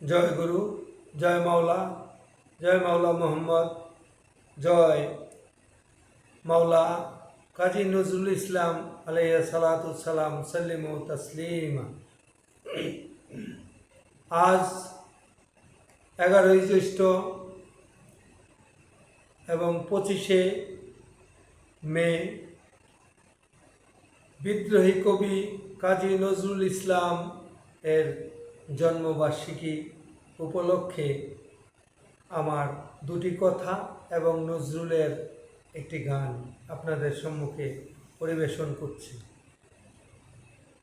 জয় গুরু, জয় মাওলা জয় মাওলা মোহাম্মদ, জয় মাওলা কাজী নজরুল ইসলাম আলাইয়া সালাতাম সাল্লিম ও তসলিম। আজ এগারোই জ্যৈষ্ঠ এবং পঁচিশে মে বিদ্রোহী কবি কাজী নজরুল ইসলাম এর জন্মবার্ষিকী উপলক্ষে আমার দুটি কথা এবং নজরুলের একটি গান আপনাদের সম্মুখে পরিবেশন করছি।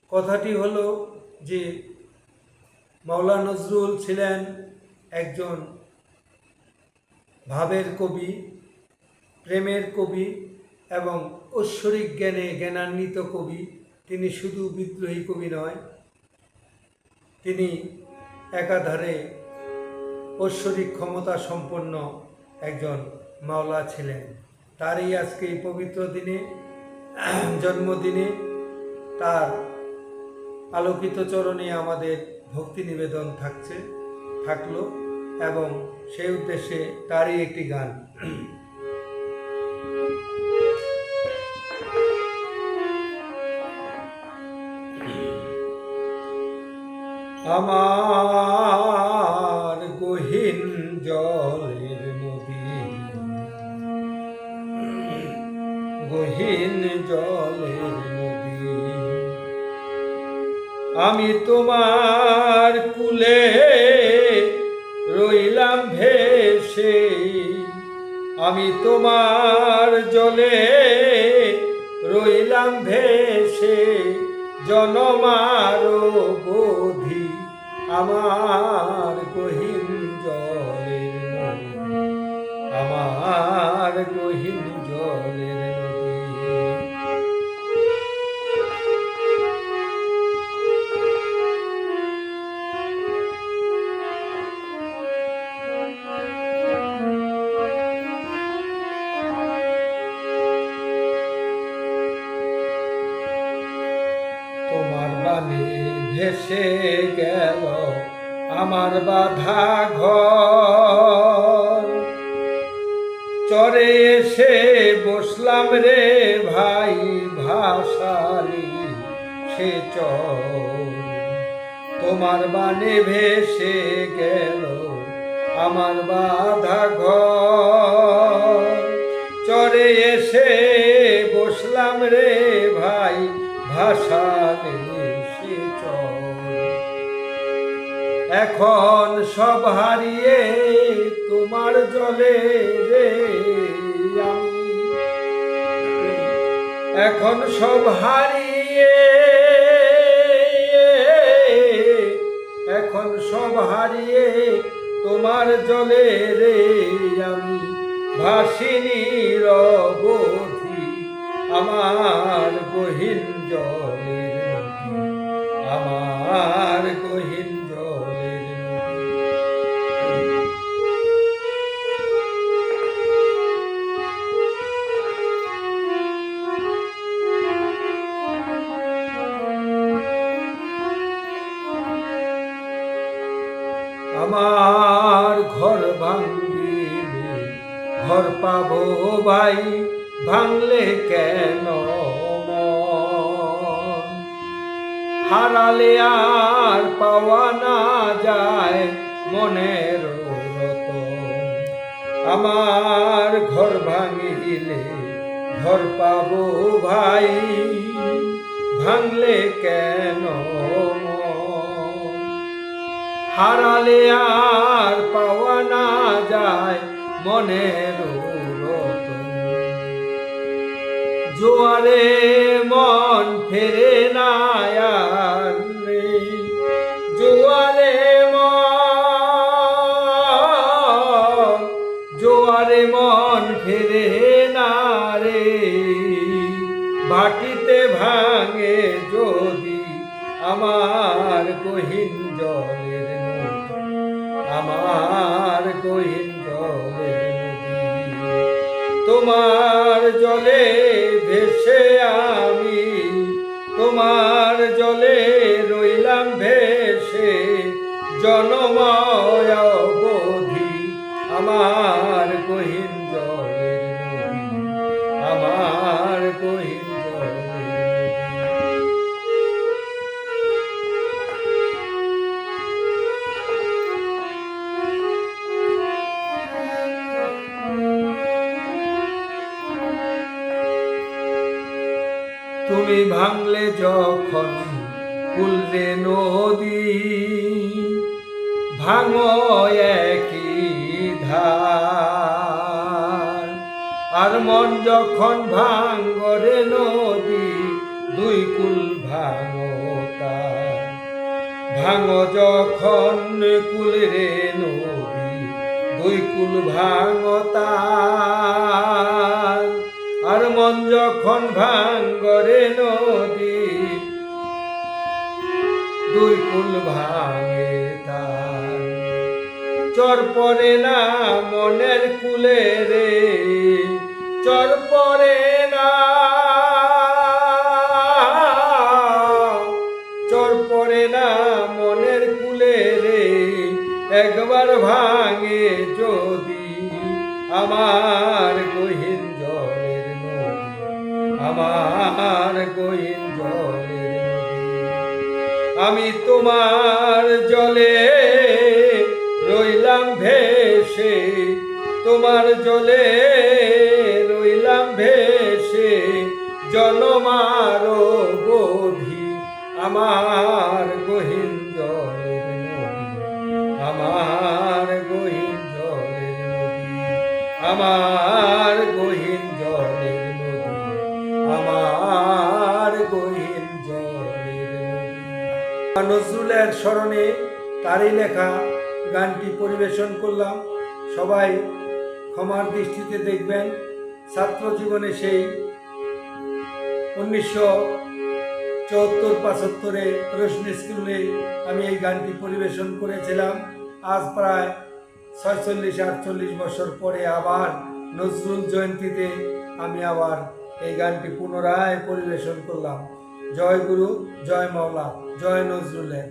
কথাটি হলো যে মাওলা নজরুল ছিলেন একজন ভাবের কবি, প্রেমের কবি এবং ঐশ্বরিক জ্ঞানে জ্ঞানান্বিত কবি। তিনি শুধু বিদ্রোহী কবি নয় তিনি একাধারে ঐশ্বরিক ক্ষমতা সম্পন্ন একজন মাওলা ছিলেন। তারই আজকে এই পবিত্র দিনে, জন্মদিনে তার আলোকিত চরণে আমাদের ভক্তি নিবেদন থাকছে, থাকল এবং সেই উদ্দেশ্যে তারই একটি গান। আমার গহীন জলের নদী। গহীন জলের নদী। আমি তোমার কুলে রইলাম ভেসে। আমি তোমার জলে রইলাম ভেসে। জনমার বোধি আমার গহীন জলে আমার গহীন জলের আমার বাধা ঘর। চরে এসে বসলাম রে ভাই ভাসালি সে চর। তোমার বাণী ভেসে গেল আমার বাধা ঘর। চরে এসে বসলাম রে ভাই ভাসালে এখন সব হারিয়ে তোমার জলে রে এখন সব হারিয়ে, এখন সব হারিয়ে তোমার জলে রে আমি। ভাসিনী রবধি আমার গহীন জলের নদী আমার আমার ঘর ভাঙ্গিলে ঘর পাবো ভাই, ভাঙলে কেন? হারালে আর পাওয়া না যায় মনের রতন আমার ঘর ভাঙিলে ঘর পাবো ভাই, ভাঙলে কেন? হারালে আর পাওয়া না যায় মনের জোয়ারে মন ফেরে না আর রে। জোয়ারে মন জোয়ারে মন ফেরে না রে। ভাটিতে ভাঙে যদি আমার গহীন জলের নদী আমার গহীন জলের তোমার জলে ভেসে আমি, তোমার জলে রইলাম ভেসে, জনময় আমার কহিন নদী আমার কহিন তুমি ভাঙলে যখন কুলরে নদী, ভাঙো একই ধার। আর মন যখন ভাঙ্গরে নদী, দুই কুল ভাঙো তার। ভাঙো যখন কুলরে নদী, দুই কুল ভাঙো তার। যখন ভাঙ্গরে নদী, দুই কুল ভাঙে চর পরে না মনের কুলে রে, চর পরে না। চর পরে না মনের কুলে রে, একবার ভাঙে যদি আমার আমার নদী। আমি তোমার জলে রইলাম ভেসে, তোমার জলে রইলাম ভেসে, জনমার বোধি আমার গহীন জলের আমার গহীন জলের আমার গহীন নজরুলের স্মরণে তারই লেখা গানটি পরিবেশন করলাম। সবাই ক্ষমার দৃষ্টিতে দেখবেন। ছাত্র জীবনে সেই উনিশশো চুয়াত্তর পঁচাত্তরে রোশনি স্কুলে আমি এই গানটি পরিবেশন করেছিলাম। আজ প্রায় ছয়চল্লিশ, আটচল্লিশ বছর পরে আবার নজরুল জয়ন্তীতে আমি আবার এই গানটি পুনরায় পরিবেশন করলাম। জয় গুরু, জয় মাওলা। জয় নজরুলের